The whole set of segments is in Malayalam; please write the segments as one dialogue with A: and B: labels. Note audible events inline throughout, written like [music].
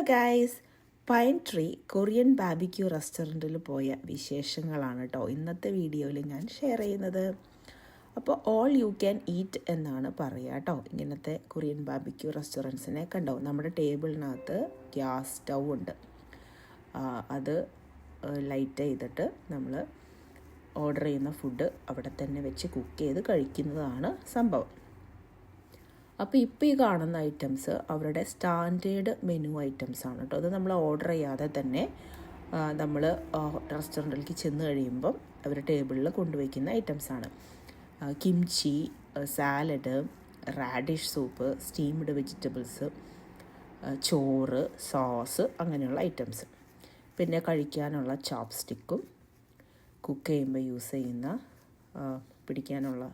A: Hello guys pine tree Korean barbecue റെസ്റ്റോറന്റിൽ പോയ വിശേഷങ്ങളാണ് കേട്ടോ ഇന്നത്തെ വീഡിയോയിൽ ഞാൻ ഷെയർ ചെയ്യുന്നത്. അപ്പോൾ ഓൾ യു ക്യാൻ ഈറ്റ് എന്നാണ് പറയുക കേട്ടോ ഇങ്ങനത്തെ കൊറിയൻ ബാബിക്യൂ റെസ്റ്റോറന്റ്സിനെ കണ്ടോ? നമ്മുടെ ടേബിളിനകത്ത് ഗ്യാസ് സ്റ്റൗ ഉണ്ട്. അത് ലൈറ്റ് ചെയ്തിട്ട് നമ്മൾ ഓർഡർ ചെയ്യുന്ന ഫുഡ് അവിടെ തന്നെ വെച്ച് കുക്ക് ചെയ്ത് കഴിക്കുന്നതാണ് സംഭവം. അപ്പോൾ ഇപ്പോൾ ഈ കാണുന്ന ഐറ്റംസ് അവരുടെ സ്റ്റാൻഡേർഡ് മെനു ഐറ്റംസ് ആണ് കേട്ടോ അത് നമ്മൾ ഓർഡർ ചെയ്യാതെ തന്നെ നമ്മൾ റെസ്റ്റോറന്റിലേക്ക് ചെന്ന് കഴിയുമ്പം അവർ ടേബിളിൽ കൊണ്ടുവയ്ക്കുന്ന ഐറ്റംസ് ആണ്. Kimchi salad radish soup steamed vegetables ചോറ് സോസ് അങ്ങനെയുള്ള ഐറ്റംസ് പിന്നെ കഴിക്കാനുള്ള ചോപ്സ്റ്റിക്കും കുക്ക് ചെയ്യുമ്പോൾ യൂസ് ചെയ്യുന്ന പിടിക്കാനുള്ള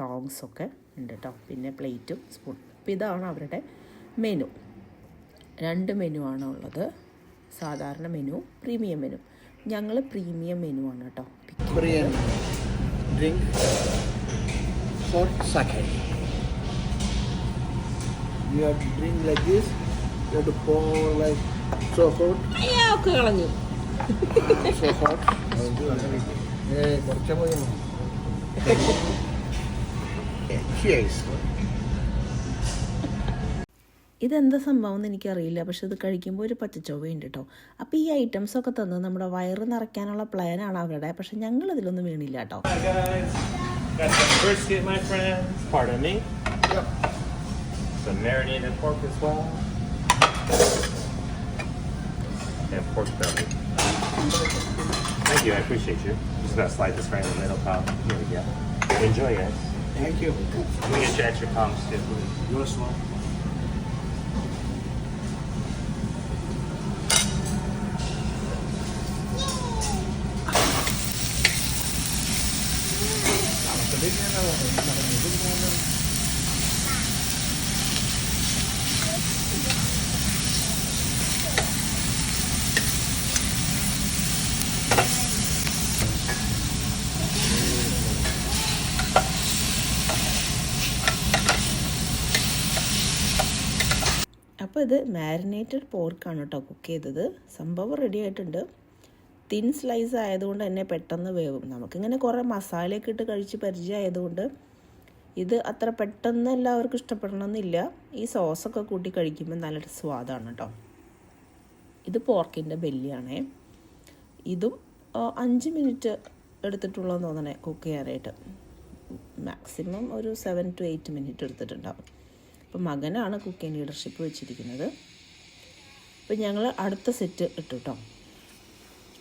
A: തോങ്സ് ഒക്കെ ഉണ്ട് കേട്ടോ പിന്നെ പ്ലേറ്റും സ്പൂൺ അപ്പോൾ ഇതാണ് അവരുടെ മെനു രണ്ട് മെനു ആണ് ഉള്ളത്. സാധാരണ മെനു പ്രീമിയം മെനു ഞങ്ങൾ പ്രീമിയം മെനു ആണ് കേട്ടോ
B: Korean drink hot sake. You have to drink like this. You have to pour like so hot,
A: ഒക്കെ കളഞ്ഞു. [laughs]
B: കുറച്ചേ മതി. Eh.
A: ഇതെന്താ സംഭവം എന്ന് എനിക്കറിയില്ല പക്ഷെ ഇത് കഴിക്കുമ്പോൾ ഒരു പച്ചച്ചൊവ്വയുണ്ട് കേട്ടോ അപ്പോൾ ഈ ഐറ്റംസ് ഒക്കെ തന്ന് നമ്മുടെ വയറ് നിറയ്ക്കാനുള്ള പ്ലാനാണ് അവരുടെ പക്ഷെ ഞങ്ങൾ ഇതിലൊന്നും വീണില്ല കേട്ടോ.
C: And pork belly. Thank you, I appreciate you. Just gonna slide this right in the middle, pal. Here we go. Enjoy, guys.
B: Thank you.
C: Let me get you extra palms too,
B: please. You want a small? Yay.
A: അപ്പോൾ ഇത് മാരിനേറ്റഡ് പോർക്കാണ് കേട്ടോ കുക്ക് ചെയ്തത്. സംഭവം റെഡി ആയിട്ടുണ്ട്. തിൻ സ്ലൈസ് ആയതുകൊണ്ട് തന്നെ പെട്ടെന്ന് വേവും. നമുക്കിങ്ങനെ കുറേ മസാലയൊക്കെ ഇട്ട് കഴിച്ച് പരിചയമായതുകൊണ്ട് ഇത് അത്ര പെട്ടെന്ന് എല്ലാവർക്കും ഇഷ്ടപ്പെടണമെന്നില്ല. ഈ സോസൊക്കെ കൂട്ടി കഴിക്കുമ്പോൾ നല്ലൊരു സ്വാദാണ് കേട്ടോ. ഇത് പോർക്കിന്റെ ബെല്ലിയാണേ. ഇതും അഞ്ച് മിനിറ്റ് എടുത്തിട്ടുള്ളതെന്ന് തോന്നണേ കുക്ക് ചെയ്യാനായിട്ട്. മാക്സിമം ഒരു സെവൻ ടു എയ്റ്റ് മിനിറ്റ് എടുത്തിട്ടുണ്ടാവും. അപ്പോൾ മകനാണ് കുക്കിംഗ് ലീഡർഷിപ്പ് വെച്ചിരിക്കുന്നത്. അപ്പോൾ ഞങ്ങൾ അടുത്ത സെറ്റ് ഇട്ടു കേട്ടോ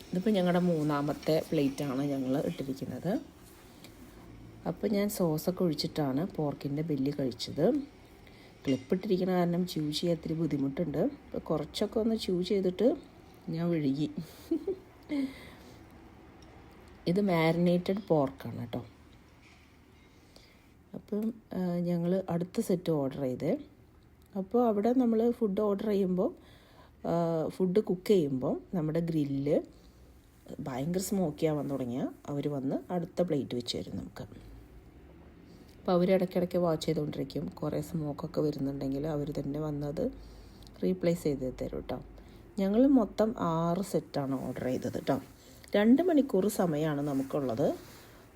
A: ഇതിപ്പോൾ ഞങ്ങളുടെ മൂന്നാമത്തെ പ്ലേറ്റാണ് ഞങ്ങൾ ഇട്ടിരിക്കുന്നത്. അപ്പോൾ ഞാൻ സോസൊക്കെ ഒഴിച്ചിട്ടാണ് പോർക്കിന്റെ ബെല്ലി കഴിച്ചത്. ക്ലിപ്പിട്ടിരിക്കുന്ന കാരണം ച്യൂ ചെയ്യാൻ ഇത്തിരി ബുദ്ധിമുട്ടുണ്ട്. അപ്പോൾ കുറച്ചൊക്കെ ഒന്ന് ച്യൂ ചെയ്തിട്ട് ഞാൻ ഒഴുകി ഇത് മാരിനേറ്റഡ് പോർക്കാണ് കേട്ടോ അപ്പം ഞങ്ങൾ അടുത്ത സെറ്റ് ഓർഡർ ചെയ്തേ. അപ്പോൾ അവിടെ നമ്മൾ ഫുഡ് ഓർഡർ ചെയ്യുമ്പോൾ ഫുഡ് കുക്ക് ചെയ്യുമ്പോൾ നമ്മുടെ ഗ്രില്ല് ഭയങ്കര സ്മോക്കി ആവാൻ തുടങ്ങിയാൽ അവർ വന്ന് അടുത്ത പ്ലേറ്റ് വെച്ച് തരും നമുക്ക്. അപ്പോൾ അവർ ഇടയ്ക്കിടയ്ക്ക് വാച്ച് ചെയ്തുകൊണ്ടിരിക്കും കുറേ സ്മോക്കൊക്കെ വരുന്നുണ്ടെങ്കിൽ അവർ തന്നെ വന്നത് റീപ്ലേസ് ചെയ്ത് തരും കേട്ടോ ഞങ്ങൾ മൊത്തം ആറ് സെറ്റാണ് ഓർഡർ ചെയ്തത് കേട്ടോ രണ്ട് മണിക്കൂർ സമയമാണ് നമുക്കുള്ളത്.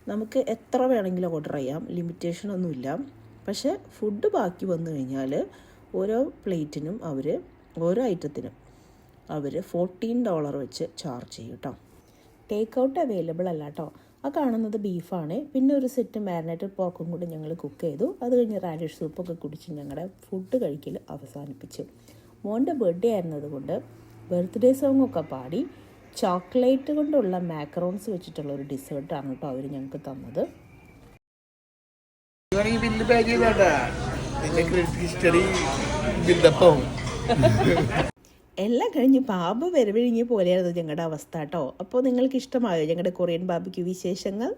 A: നമുക്ക് എത്ര വേണമെങ്കിലും ഓർഡർ ചെയ്യാം. ലിമിറ്റേഷൻ ഒന്നുമില്ല. പക്ഷേ ഫുഡ് ബാക്കി വന്നു കഴിഞ്ഞാൽ ഓരോ പ്ലേറ്റിനും അവർ ഓരോ ഐറ്റത്തിനും അവർ ഫോർട്ടീൻ ഡോളർ വെച്ച് ചാർജ് ചെയ്യും കേട്ടോ ടേക്ക് ഔട്ട് അവൈലബിൾ അല്ല കേട്ടോ ആ കാണുന്നത് ബീഫാണ് പിന്നെ ഒരു സെറ്റ് മാരിനേറ്റഡ് പോർക്കും കൂടി ഞങ്ങൾ കുക്ക് ചെയ്തു. അത് കഴിഞ്ഞ് റാഡിഷ് സൂപ്പൊക്കെ കുടിച്ച് ഞങ്ങളുടെ ഫുഡ് കഴിക്കൽ അവസാനിപ്പിച്ചു. മോന്റെ ബർത്ത്ഡേ ആയിരുന്നതുകൊണ്ട് ബർത്ത്ഡേ സോങ്ങൊക്കെ പാടി ചോക്ലേറ്റ് കൊണ്ടുള്ള മാക്രോൺസ് വെച്ചിട്ടുള്ള ഒരു ഡിസേർട്ടാണ് കേട്ടോ അവർ ഞങ്ങൾക്ക് തന്നത്. എല്ലാം കഴിഞ്ഞ് പാമ്പ് വരവിഴിഞ്ഞ പോലെയായിരുന്നു ഞങ്ങളുടെ അവസ്ഥ കേട്ടോ. അപ്പോൾ നിങ്ങൾക്ക് ഇഷ്ടമായോ ഞങ്ങളുടെ കൊറിയൻ ബാബിക്ക് വിശേഷങ്ങൾ?